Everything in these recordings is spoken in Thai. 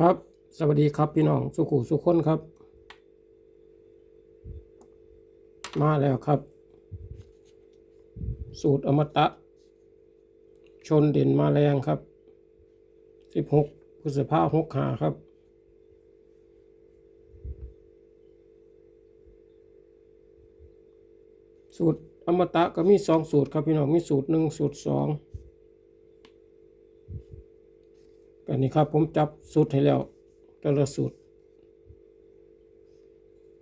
ครับ สวัสดีครับพี่น้องสุขุสุขคนครับ มาแล้วครับ สูตรอมตะ ชนเด่นมาแรงครับ 16พฤษภาหกหาครับ สูตรอมตะก็มีสองสูตรครับพี่น้องมีสูตรหนึ่งสูตรสอง กันนี้ครับผมจับสูตรให้แล้ว แต่ละสูตร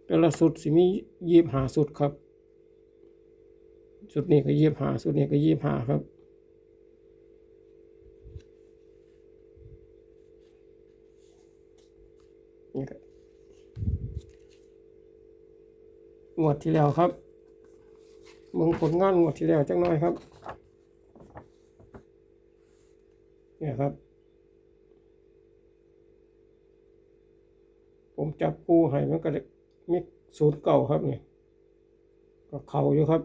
แต่ละสูตรสิมียีบหาสูตรครับสูตรนี้ก็ยีบหาสูตรนี้ก็ยีบหาครับนี่ครับงวดที่แล้วครับมึงผลงานงวดที่แล้วจังน้อยครับ เนี่ยครับ ผม จับปูให้มันก็ได้มีศูนย์เก่าครับเนี่ยก็เข่าอยู่ครับ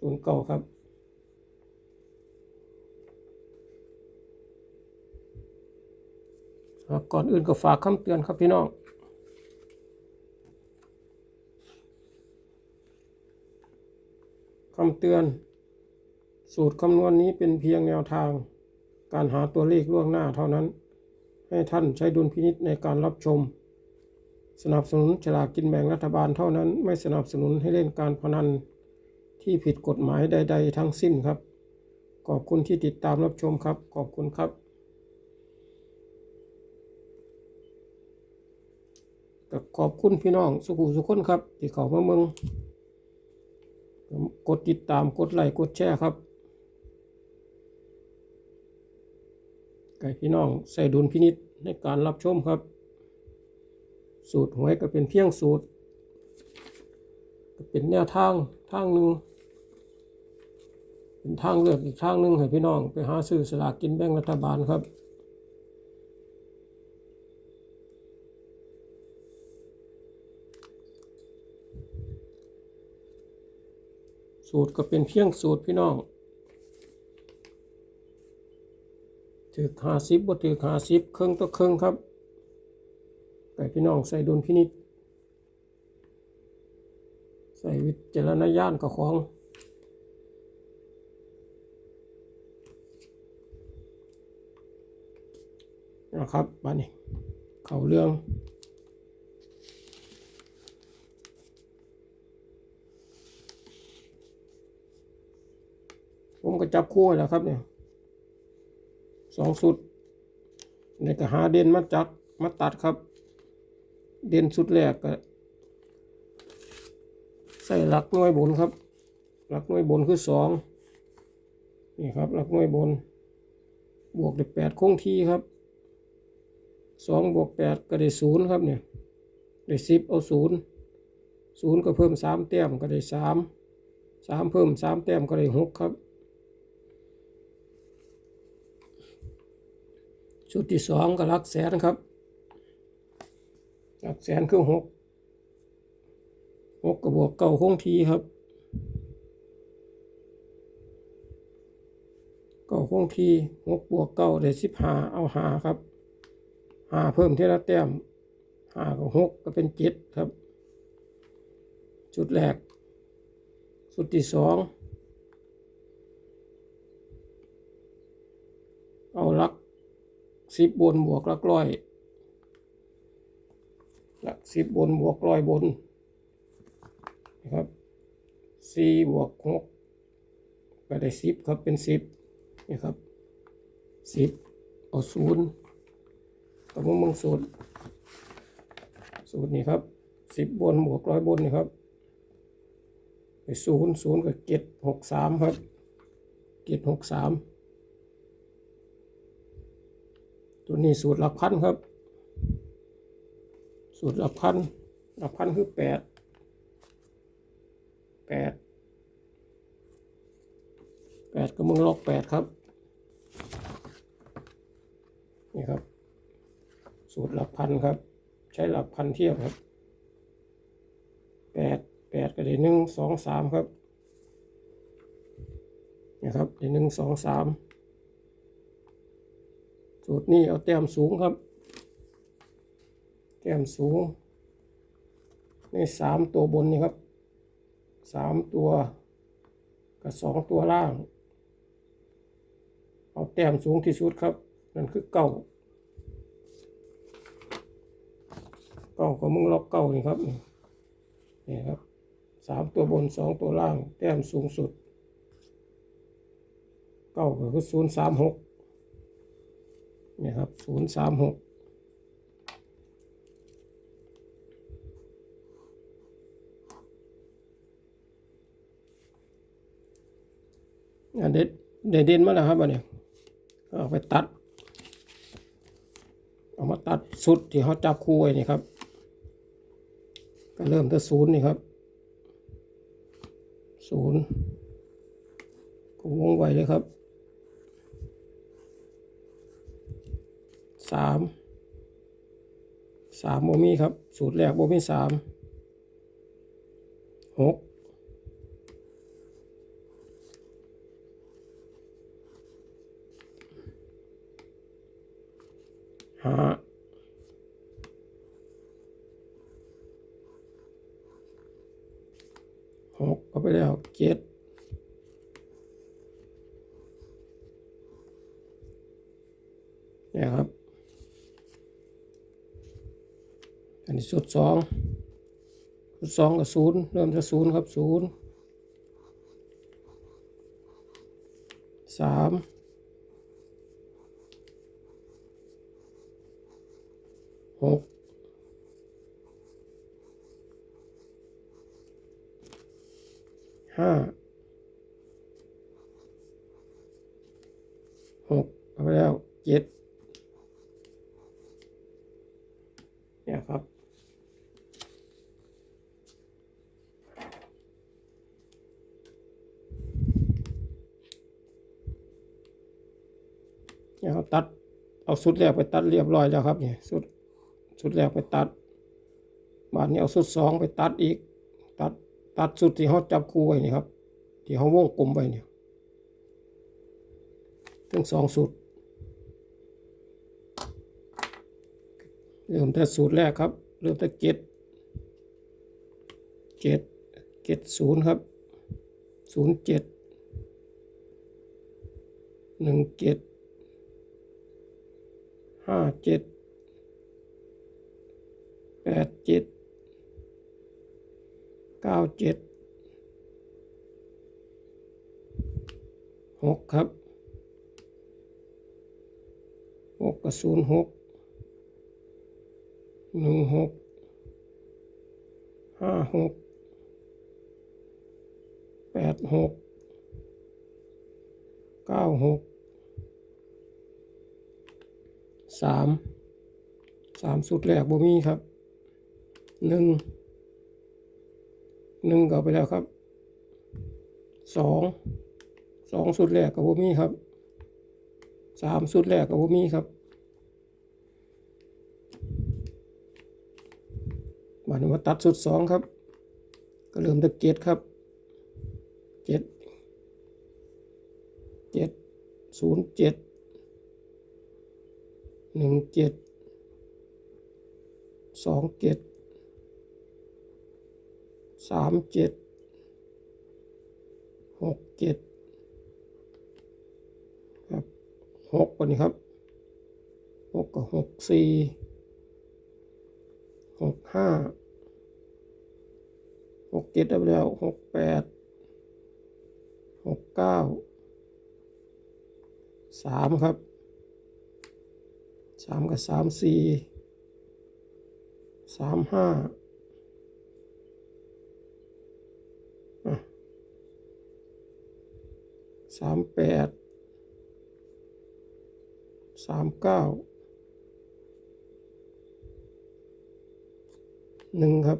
ศูนย์เก่าครับก่อนอื่นก็ฝากคำเตือนครับพี่น้อง คำเตือน สูตรคำนวณนี้เป็นเพียงแนวทาง การหาตัวเลขล่วงหน้าเท่านั้น ให้ท่านใช้ดุลพินิษในการรับชม สนับสนุนฉลากกินแบ่งรัฐบาลเท่านั้น ไม่สนับสนุนให้เล่นการพนันที่ผิดกฎหมายใด ๆ ทั้งสิ้นครับ ขอบคุณที่ติดตามรับชมครับ ขอบคุณครับก็ขอบคุณพี่น้องสุขุสุขคนครับ ที่เขามาเมือง กดติดตามกดไลค์กดแชร์ครับไก่พี่น้องใส่ดุลพินิษในการรับชมครับ สูตรหวยก็เป็นเพียงสูตร ก็เป็นแนวทางทางหนึ่งเป็นทางเลือกอีกทางหนึ่งให้พี่น้องไปหาซื้อสลากกินแบ่งรัฐบาลครับ สูตรก็เป็นเพียงสูตรพี่น้องถือหาสิบบ่ถือหาสิบเครื่องต่อเครื่องครับ แต่พี่น้องใส่ดุลพินิษใส่วิจารณญาณกับของนะครับบ้านนี้ เขาเรื่อง ผมก็จับคู่วแล้วครับเนี่ยสองสุดเนี่ยก็หาเด่นมาจัดมาตัดครับ เด่นสุดแรกก็ใส่หลักน่วยบนครับหลักน่วยบนคือสองนี่ครับหลักน่วยบน บวกได้แปดคงที่ครับสองบวกแปดก็ได้ศูนย์ครับเนี่ยได้สิบเอาศูนย์ศูนย์ก็เพิ่มสามแต้มก็ได้สามสามเพิ่มสามแต้มก็ได้หกครับ ชุดที่สองก็ลักแสนครับหลักแสนคือหกหกกับบวกเก้าคงทีครับเก้าคงทีหกบวกเก้าได้สิบห้าเอาหาครับหาเพิ่มเท่าแต้มหากับหกก็เป็นเจ็ดครับ ชุดแรกชุดที่สองเอาหลัก สิบบนบวกหลักร้อย หลักสิบบนบวกร้อยบนนะครับสี่บวกหกก็ได้สิบครับเป็นสิบนี่ครับสิบเอาศูนย์กับมึงมึงสูตรสูตรนี้ครับสิบบนบวกร้อยบนนี่ครับไปศูนย์ศูนย์กับเจ็ดหกสามครับเจ็ดหกสาม ตัวนี้สูตรหลักพันครับ สูตรหลักพันหลักพันคือแปดแปดแปดก็มึงลอกแปดครับ นี่ครับ สูตรหลักพันครับ ใช้หลักพันเทียบครับแปดแปดก็ได้หนึ่งสองสามครับนะครับได้หนึ่งสองสาม สูตรนี้เอาแต้มสูงครับ แต้มสูง ในสามตัวบนนี่ครับสามตัวกับสองตัวล่าง เอาแต้มสูงที่สุดครับ นั่นคือเก้าเก้าของมึงล็อกเก้านี่ครับนี่นครับสามตัวบนสองตัวล่าง แต้มสูงสุดเก้าก็คือศูนย์สามหก นี่ครับศูนย์สามหกอันเด็ดเด็ดเด่นมาแล้วครับอันนี้ก็เอาไปตัด เอามาตัดสุดที่เขาจับคู่ไว้นี่ครับ ก็เริ่มที่ศูนย์นี่ครับศูนย์ก็วงไว้เลยครับ สามสามโมมี่ครับ สูตรแรกโมมี่สามหกห้าหกเอาไปแล้วเจ็ดเนี่ยครับ อันนี้ สองสุดสองกับศูนย์เริ่มจากศูนย์ครับศูนย์สามหกห้าหกเอาไปแล้วเจ็ดเนี่ยครับ เนี่ยตัดเอาสุดแรกไปตัดเรียบร้อยแล้วครับเนี่ยสุดสุดแรกไปตัด บาดนี้เอาสุดสองไปตัดอีก ตัดตัดสุดที่เขาจับคู่ไว้นี่ครับ ที่เขาวงกลมไว้เนี่ยทั้งสองสุดเริ่มแต่สูตรแรกครับ เริ่มแต่เจ็ดเจ็ดเจ็ดศูนย์ครับศูนย์เจ็ดหนึ่งเจ็ด ห้าเจ็ดแปดเจ็ดเก้าเจ็ดหกครับหกกับศูนย์หกหนึ่งหกห้าหกแปดหกเก้าหก สามสามสุดแรกบ่มีครับหนึ่งหนึ่งก็ไปแล้วครับสองสองสุดแรกกับบ่มีครับสามสุดแรกกับบ่มีครับมานี้มาตัดสุดสองครับ ก็เริ่มตะเกียครับเจ็ดเจ็ดศูนย์เจ็ด หนึ่งเจ็ดสองเจ็ดสามเจ็ดหกเจ็ดครับหกวันนี้ครับหกกับหกสี่หกห้าหกเจ็ดได้ไปแล้วหกแปดหกเก้าสามครับ สามกับสามสี่สามห้าสามแปดสามเก้าหนึ่งครับ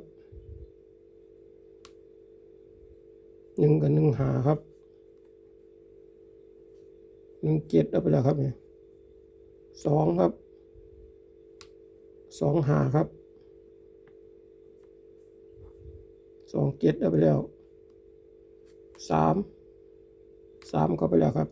หนึ่งกับหนึ่งหาครับหนึ่งเจ็ดเอาไปแล้วครับเนี่ยสองครับ สองหาครับสองเจ็ดเอาไปแล้วสามสามเข้าไปแล้วครับ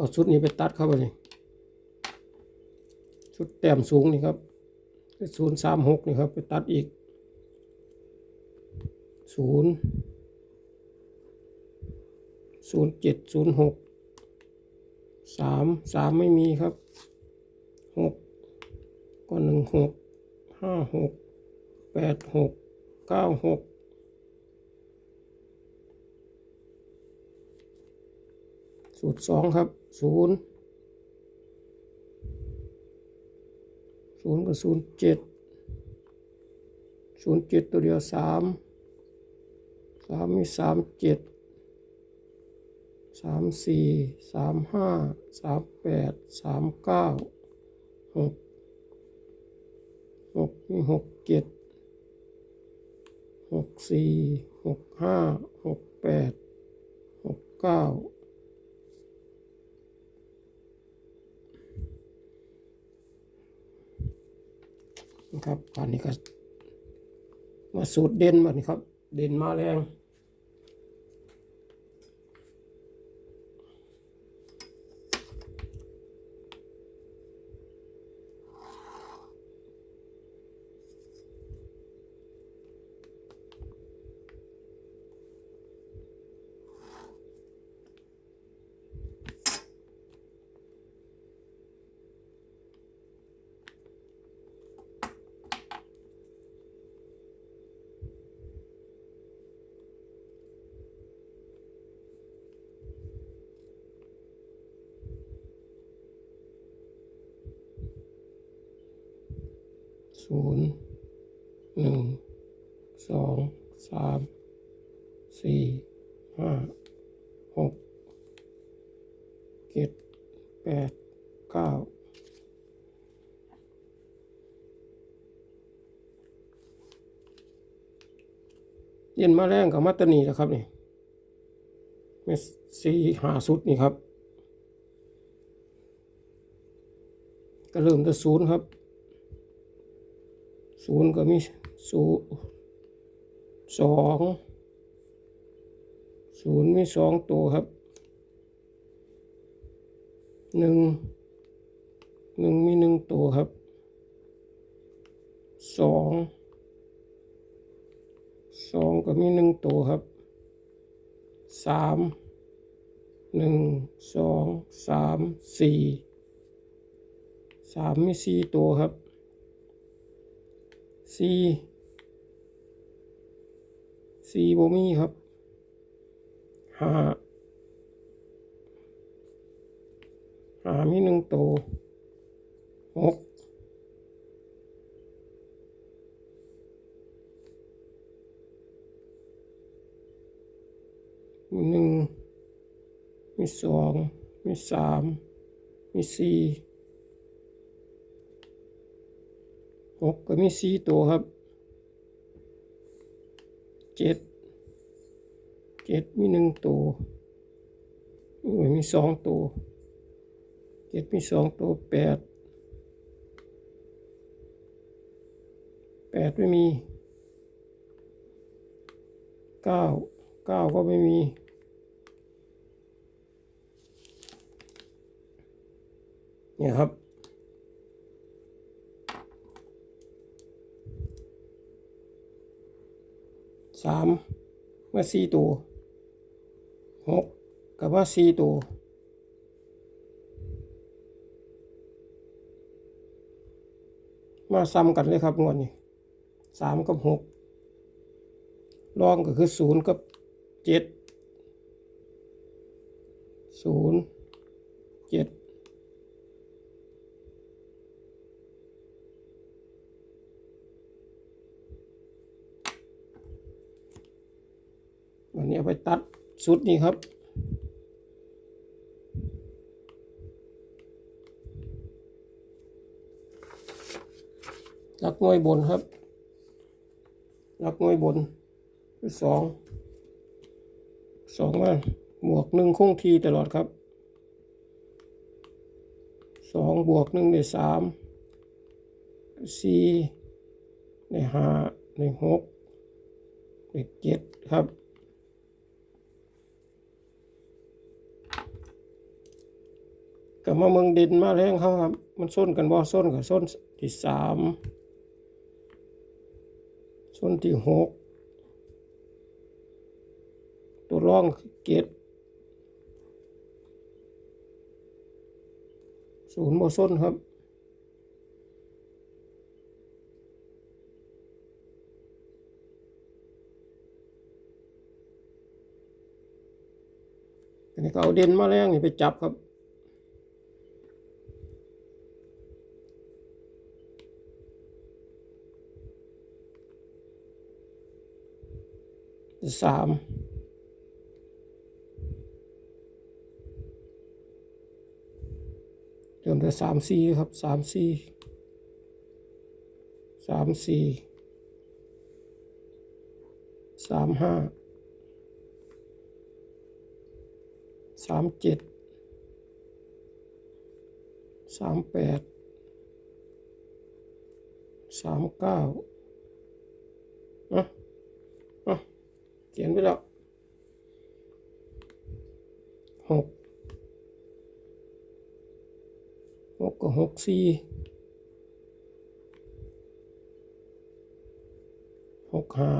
เอาชุดนี้ไปตัดเข้าไปเลยชุดแต้มสูงนี่ครับศูนย์สามหกนี่ครับ ไปตัดอีกศูนย์ศูนย์เจ็ดศูนย์หกสามสามไม่มีครับหกก็หนึ่งหกห้าหกแปดหกเก้าหก สูตรสองครับศูนย์ศูนย์กับศูนย์เจ็ดศูนย์เจ็ดตัวเดียวสามสามมีสามเจ็ดสามสี่สามห้าสามแปดสามเก้าหกหกมีหกเจ็ดหกสี่หกห้าหกแปดหกเก้า นะครับตอนนี้ก็มาสูตรเด่นแบบนี้ครับ เด่นมาแรง ศูนย์หนึ่งสองสามสี่ห้าหกเจ็ดแปดเก้าเย็นมาแรงกับมัตตานีนะครับนี่เมสสี่หาสุดนี่ครับ ก็เริ่มที่ศูนย์ครับ ศูนย์ก็มีศูนย์สองศูนย์มีสองตัวครับหนึ่งหนึ่งมีหนึ่งตัวครับสองสองก็มีหนึ่งตัวครับสามหนึ่งสองสามสี่สามมีสี่ตัวครับ สี่สี่บ่มีครับห้าห้ามีหนึ่งตัวหกมีหนึ่งมีสองมีสามมีสี่ หกก็มีสี่ตัวครับเจ็ดเจ็ดมีหนึ่งตัวโอ้ยมีสองตัวเจ็ดมีสองตัวแปดแปดไม่มีเก้าเก้าก็ไม่มีเนี่ยครับ สามมาสี่ตัวหกกับว่าสี่ตัวมาซ้ำกันเลยครับงวดนี้สามกับหกรองก็คือศูนย์กับเจ็ดศูนย์เจ็ดวั นี้เอาไปตัดสุดนี้ครับ ลักหน่วยบนครับ ลักหน่วยบนสอง สองมาบวกหนึ่งคงทีตลอดครับ สองบวกหนึ่งได้สามสี่ได้ห้าได้หกได้เจ็ดครับ กับมาเมืองดินมาแรงเขาครับ มันส้นกันบ่ส้นกับส้นที่สามส้นที่หกตัวร่องเกตศูนย์บ่ส้นครับอันนี้ก็เอาเด่นมาแรงนี่ไปจับครับ สามเริ่มด้วยสามสี่ครับสามสี่สามสี่สามห้าสามเจ็ดสามแปดสามเก้าอะ ขียนไปแล้วหกหกกับหกสี่หกห้า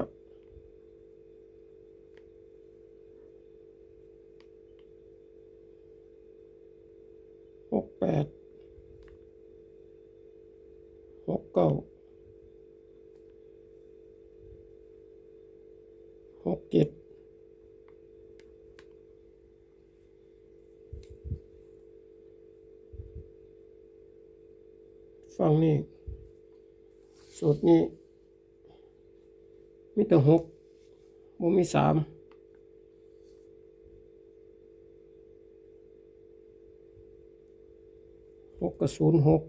หกแปดหกเก้า หกเจ็ดฟั งนี่สูตรนี้ มีแต่หกบ่มีสามหกกับศูนย์หก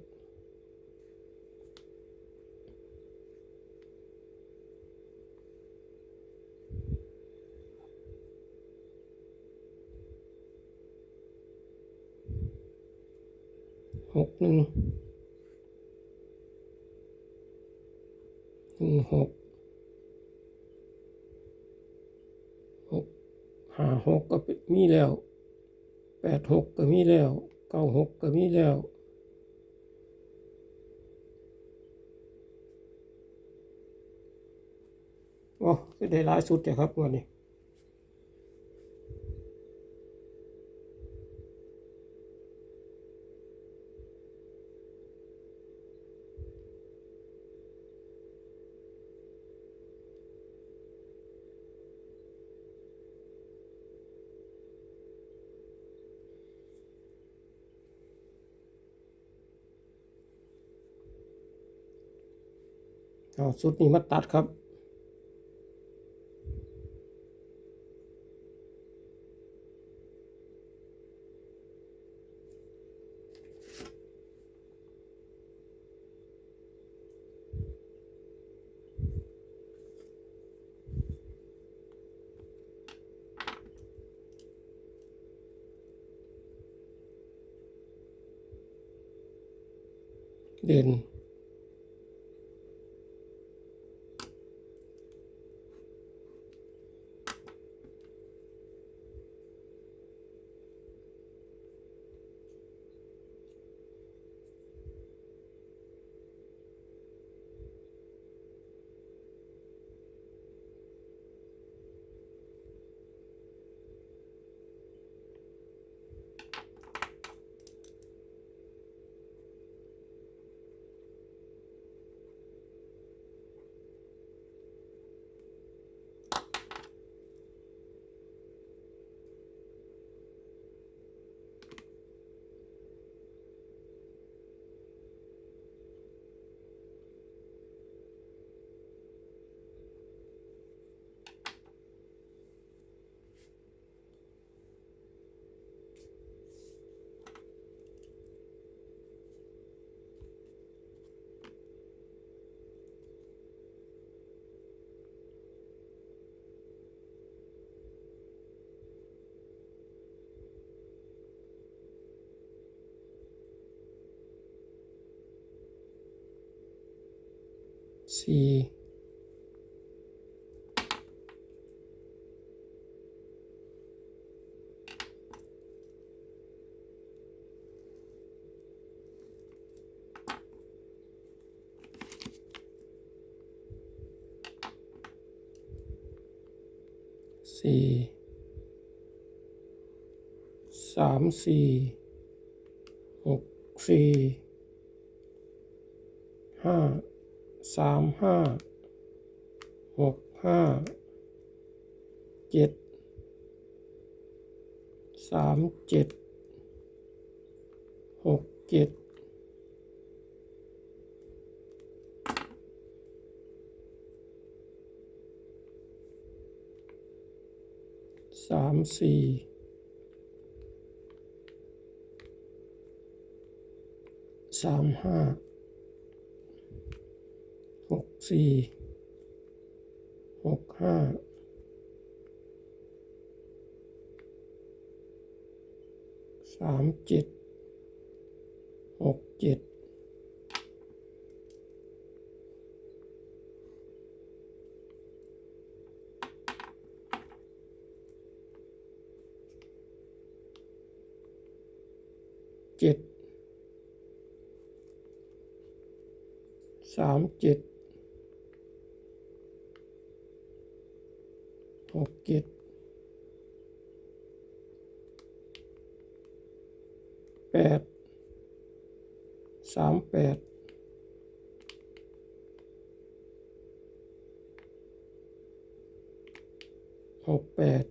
หกหนึ่ง หนึ่งหกหกห้าหกก็มีแล้วแปดหกก็มีแล้วเก้าหกก็มีแล้วโอ้ก็ได้หลายสุดจ้ะครับวันนี้ เอาสุดนี้มาตัดครับ เด่น สี่สี่สามสี่หกสี่ห้า สามห้าหกห้าเจ็ดสามเจ็ดหกเจ็ดสามสี่สามห้า หกสี่หกห้าสามเจ็ดหกเจ็ดเจ็ดสามเจ็ด หกเจ็ดแปดสามแปดหกแปด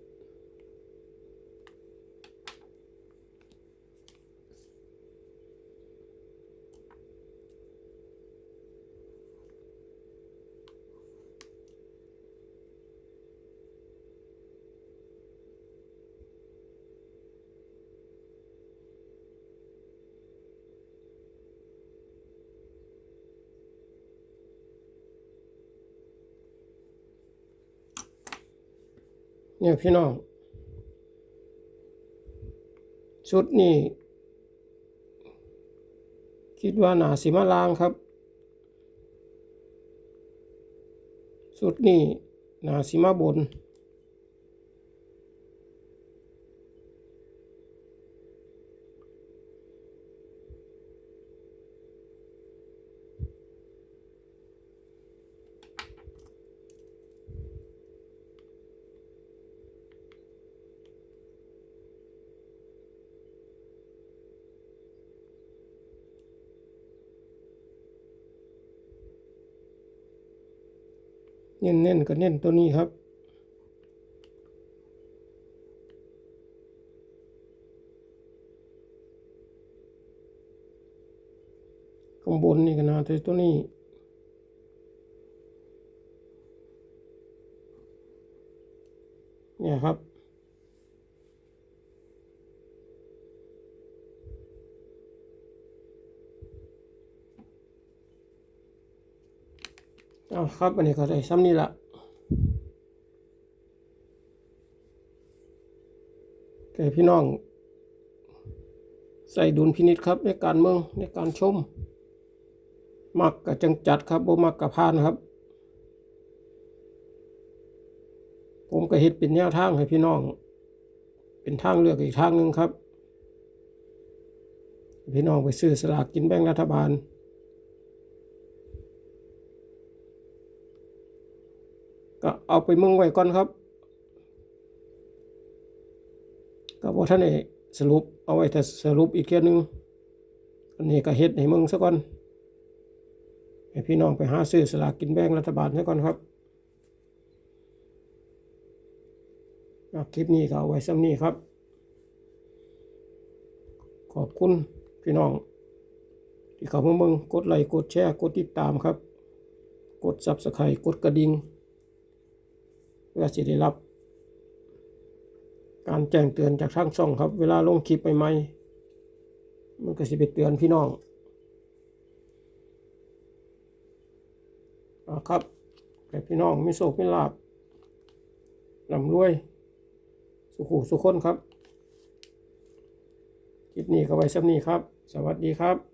เนี่ยพี่น้องชุดนี้คิดว่าหนาสิมาลางครับชุดนี้หนาสิมาบน เน้นเน้นๆก็เน้นตัวนี้ครับ ข้างบนนี่ก็นาจะตัวนี้เนี่ยครับ เอาครับอันนี้ก็ได้ซ้ำนี่ละแก่พี่น้อง ใส่ดุลพินิษครับในการเมืองในการชม มักกับจังจัดครับบ่มักกับพานครับ ผมก็เฮ็ดเป็นแนวทางให้พี่น้อง เป็นทางเลือกอีกทางหนึ่งครับ พี่น้องไปซื้อสลากกินแบ่งรัฐบาล ก็เอาไปมึงไว้ก่อนครับก็บอกท่านเอกสรุปเอาไว้แต่สรุปอีกเทียหนึงอันนี้ก็เฮ็ดให้มึงซะก่อนให้พี่น้องไปหาซื้อสลากกินแบ่งรัฐบาลซะก่อนครับคลิปนี้ก็เอาไว้ซ้ำนี้ครับ ขอบคุณพี่น้อง ที่เข้ามาเมืองกดไลค์กดแชร์ กดติดตามครับ กด Subscribe กดกระดิ่ง พื่อจะได้รับ การแจ้งเตือนจากทางช่องครับ เวลาลงคลิปใหม่ๆมันก็จะไปเตือนพี่น้องอครับแต่พี่น้องมีโศกมีลาบลำรวย สุขุสุขคนครับ คลิปนี้ก็ไว้สักนี้ครับ สวัสดีครับ